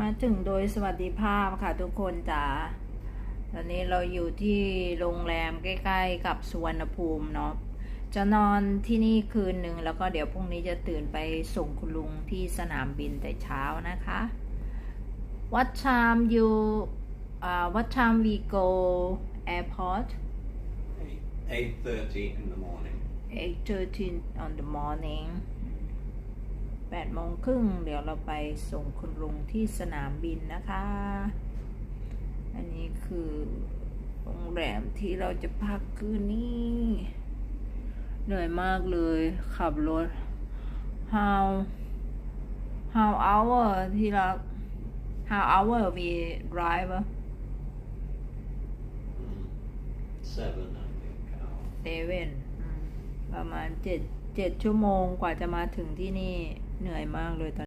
มาถึงโดยสวัสดิภาพค่ะทุกคนจ๋า ตอนนี้เราอยู่ที่โรงแรมใกล้ ๆ กับสุวรรณภูมิเนาะ จะนอนที่นี่คืนหนึ่งแล้วก็เดี๋ยวพรุ่งนี้จะตื่นไปส่งคุณลุงที่สนามบินแต่เช้านะคะ What time you uh, What time we go airport Eight thirty in the morning. 8:13 on the morning 8โมงครึ่งเดี๋ยวเราไปส่งคุณลุงที่สนามบินนะคะ อันนี้คือโรงแรมที่เราจะพักคืนนี้เหนื่อยมากเลย ขับรถ how how hour ที่รัก how hour we drive Seven, I think. hour. เซเว่นประมาณเจ็ด เจ็ดชั่วโมงกว่าจะมาถึงที่นี่เหนื่อยมากเลยตอน